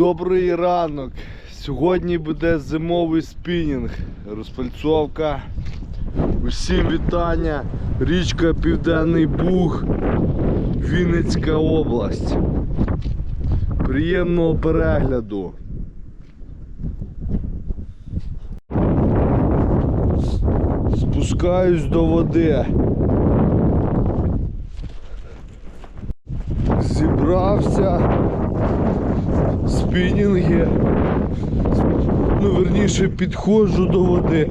Добрий ранок. Сьогодні буде зимовий спінінг, розпальцовка. Усім вітання. Річка Південний Буг, Вінницька область. Приємного перегляду. Спускаюсь до води. Зібрався спінінги. Ну, верніше, підходжу до води.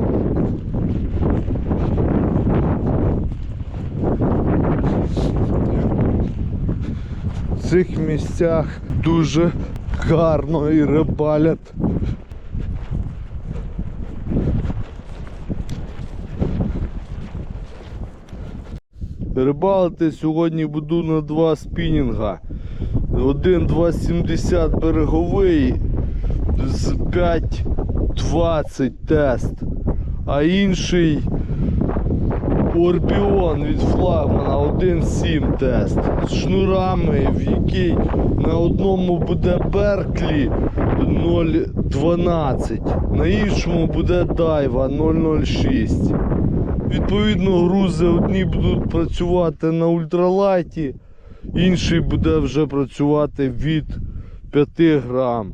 В цих місцях дуже гарно і рибалять. Рибалити сьогодні буду на два спінінга. Один 2,70 береговий з 5,20 тест, а інший Орбіон від флагмана 1,7 тест з шнурами, в якій на одному буде Берклі 0,12, на іншому буде Дайва 0,06. Відповідно, грузи одні будуть працювати на ультралайті, інший буде вже працювати від 5 грам.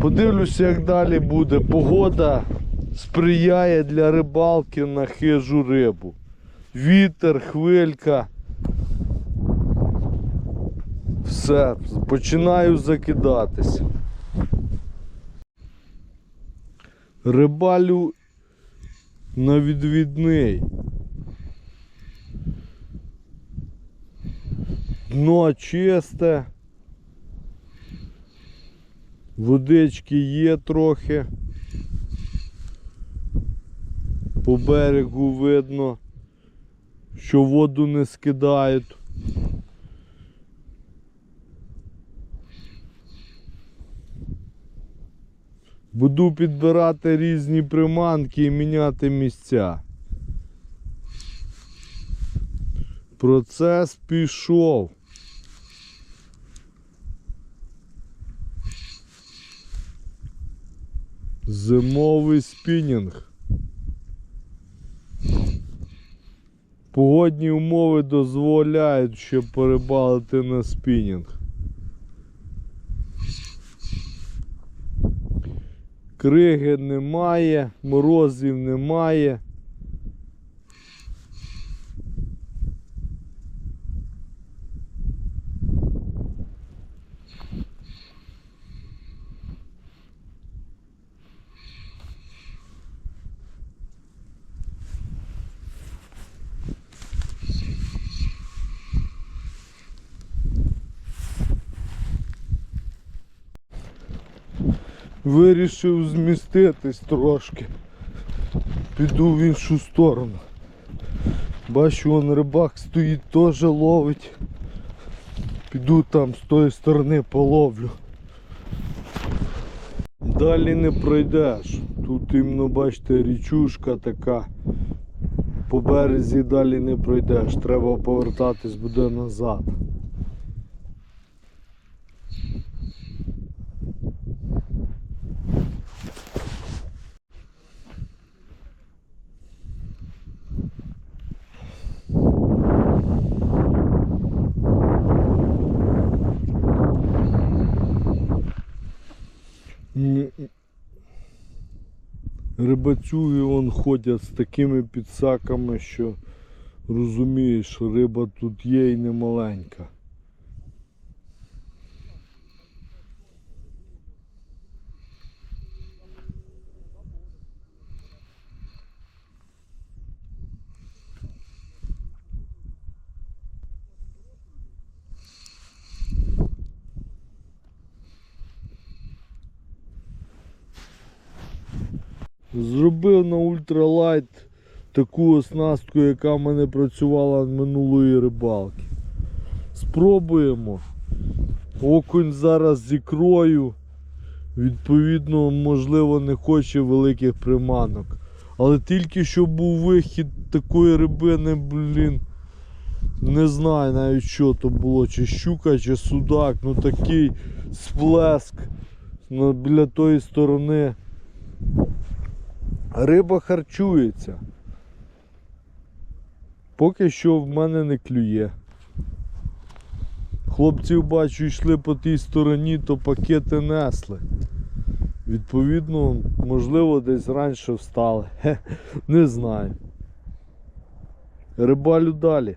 Подивлюся, як далі буде. Погода сприяє для рибалки на хижу рибу. Вітер, хвилька. Все, починаю закидатись. Рибалю на відвідний. Дно чисте. Водички є трохи. По берегу видно, що воду не скидають. Буду підбирати різні приманки і міняти місця. Процес пішов. Зимовий спінінг. Погодні умови дозволяють, щоб перебалити на спінінг. Криги немає, морозів немає. Вирішив зміститись трошки. Піду в іншу сторону. Бачу, вон рибак стоїть, теж ловить. Піду там з тої сторони половлю. Далі не пройдеш. Тут іменно бачите річушка така. По березі далі не пройдеш. Треба повертатись буде назад. Рибацюги вон ходять з такими підсаками, що розумієш, риба тут є і не маленька. Зробив на ультралайт таку оснастку, яка в мене працювала минулої рибалки. Спробуємо. Окунь зараз з ікрою. Відповідно, можливо, не хоче великих приманок. Але тільки що був вихід такої рибини, блін, Не знаю навіть що то було, чи щука, чи судак, ну такий сплеск біля тої сторони. Риба харчується. Поки що в мене не клює. Хлопців бачу йшли по тій стороні, то пакети несли. Відповідно, можливо, десь раніше встали. Хе, не знаю. Рибалю далі.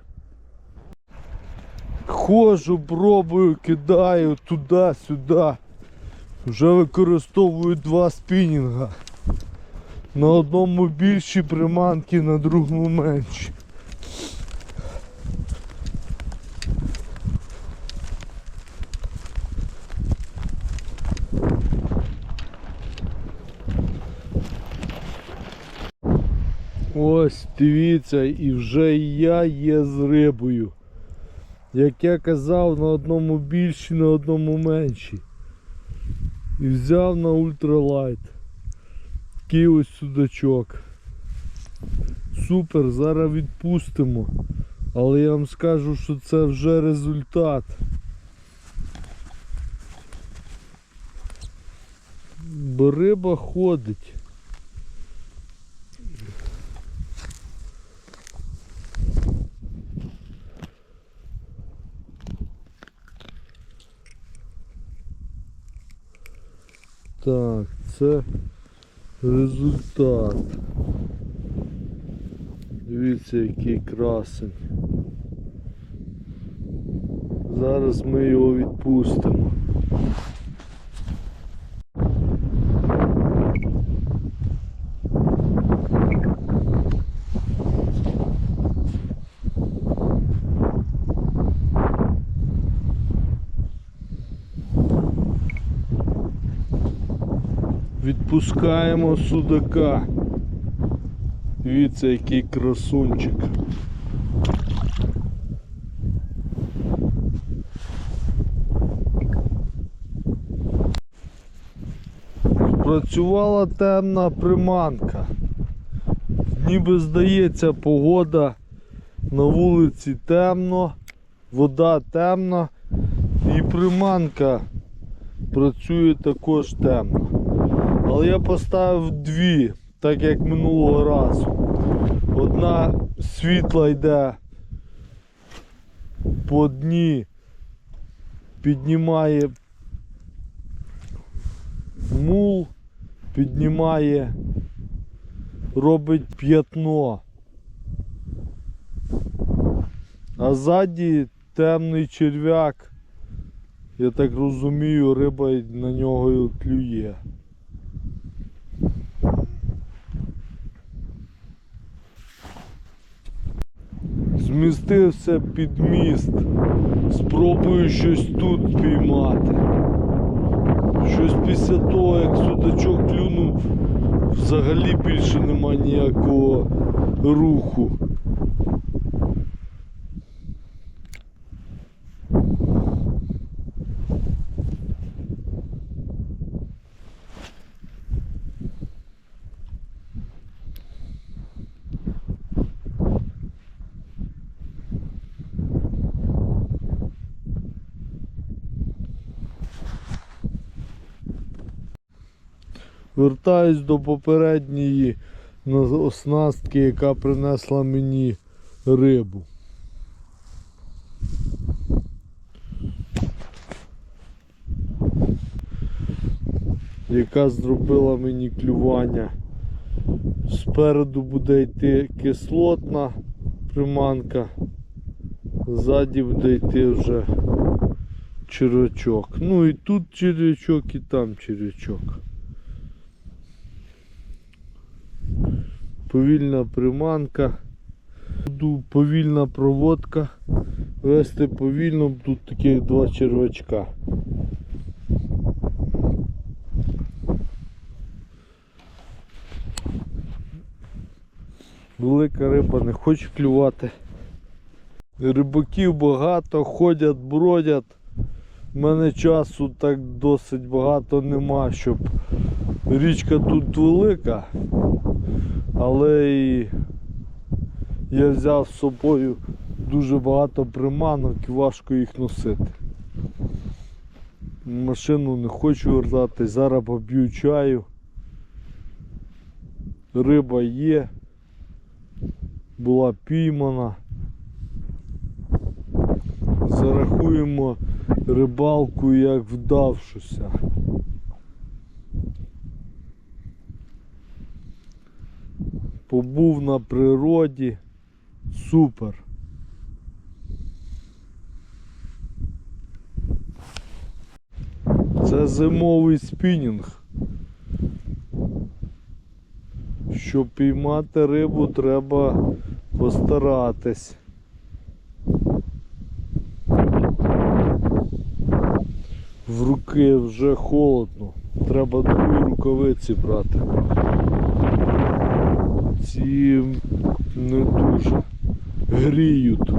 Ходжу, пробую, кидаю туди-сюди. Вже використовую два спінінга. На одному більші приманки, на другому менші. Ось дивіться, і вже я є з рибою. Як я казав, на одному більші, на одному менші. І взяв на ультралайт. Такий ось судачок. Супер, зараз відпустимо. Але я вам скажу, що це вже результат. Бо риба ходить. Так, це результат. Дивіться, який красень. Зараз ми його відпустимо. Відпускаємо судака. Дивіться, який красунчик. Працювала темна приманка. Ніби здається, погода на вулиці темно, вода темна і приманка працює також темно. Але я поставив дві, так як минулого разу. Одна світла йде по дні, піднімає мул, піднімає, робить п'ятно. А ззаді темний черв'як. Я так розумію, риба на нього клює. Змістився під міст. Спробую щось тут піймати. Щось після того, як судачок клюнув, взагалі більше нема ніякого руху. Вертаюсь до попередньої оснастки, яка принесла мені рибу. Яка зробила мені клювання. Спереду буде йти кислотна приманка, ззаді буде йти вже червячок. Ну і тут червячок, і там червячок. Повільна приманка, повільна проводка, вести повільно, тут таких два червачка. Велика риба не хоче клювати. Рибаків багато, ходять, бродять. У мене часу так досить багато нема, щоб річка тут велика, але і я взяв з собою дуже багато приманок і важко їх носити. Машину не хочу вертати, зараз поп'ю чаю. Риба є, була піймана. Зарахуємо рибалку як вдавшуся. Побув на природі. Супер. Це зимовий спінінг. Щоб піймати рибу, треба постаратись. В руки вже холодно. Треба дві рукавиці брати. Ці не дуже гріють.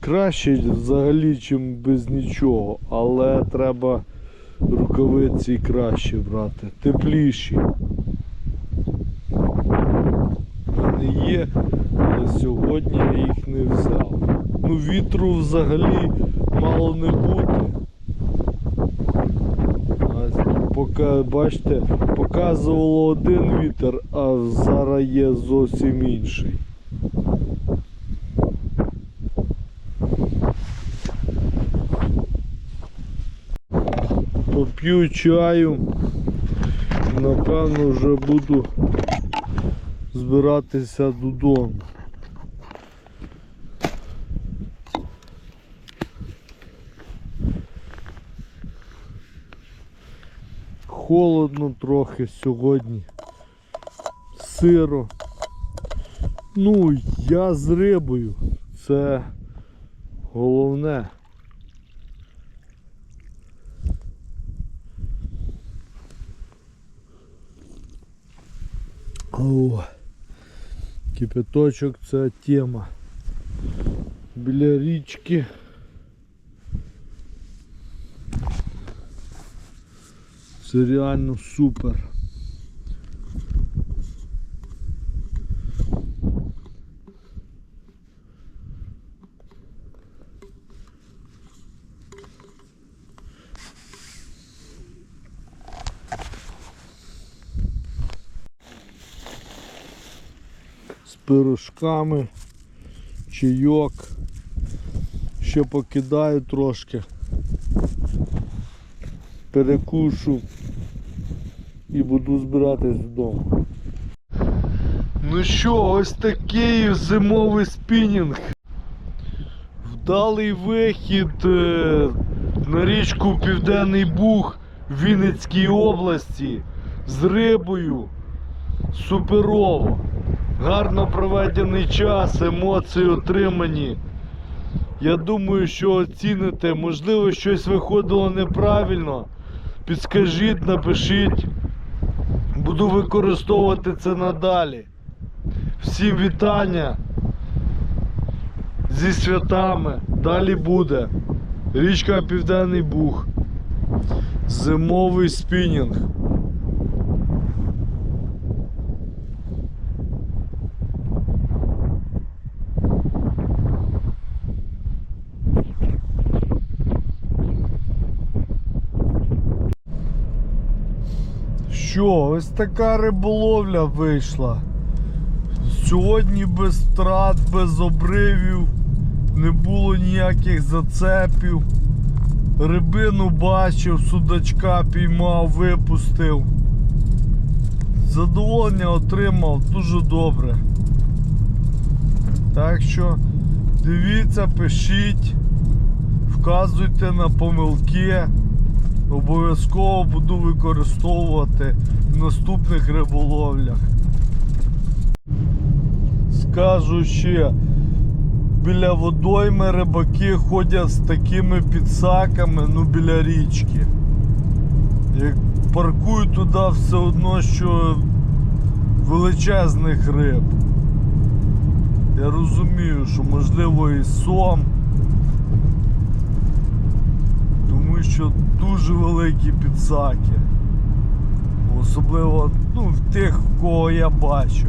Краще взагалі, чим без нічого, але треба рукавиці краще брати, тепліші. Мене є, але сьогодні я їх не взяв. Ну вітру взагалі мало не бути. А Поки, бачите, показувало один вітер, а зараз є зовсім інший. Поп'ю чаю. Напевно вже буду збиратися додому. Холодно трохи сьогодні. Сиро. Ну, я з рибою. Це головне. О, кипяточок це тема. Біля річки. Це реально супер. з пирожками, чайок. Ще покидаю трошки. Перекушу і буду збиратись додому. Ну що, ось такий зимовий спінінг. Вдалий вихід е, на річку Південний Буг в Вінницькій області з рибою. Суперово. Гарно проведений час, емоції отримані. Я думаю, що оціните. Можливо, щось виходило неправильно. Підскажіть, напишіть. Буду використовувати це надалі. Всім вітання зі святами. Далі буде. Річка Південний Буг. Зимовий спінінг. Що, ось така риболовля вийшла. Сьогодні без втрат, без обривів, не було ніяких зацепів. Рибину бачив, судачка піймав, випустив. Задоволення отримав дуже добре. Так що дивіться, пишіть, вказуйте на помилки. Обов'язково буду використовувати в наступних риболовлях. Скажу ще, біля водойми рибаки ходять з такими підсаками, ну біля річки. Як паркують туди все одно, що величезних риб. Я розумію, що можливо і сом. Тому що дуже великі підсаки. Особливо ну, в тих, кого я бачу.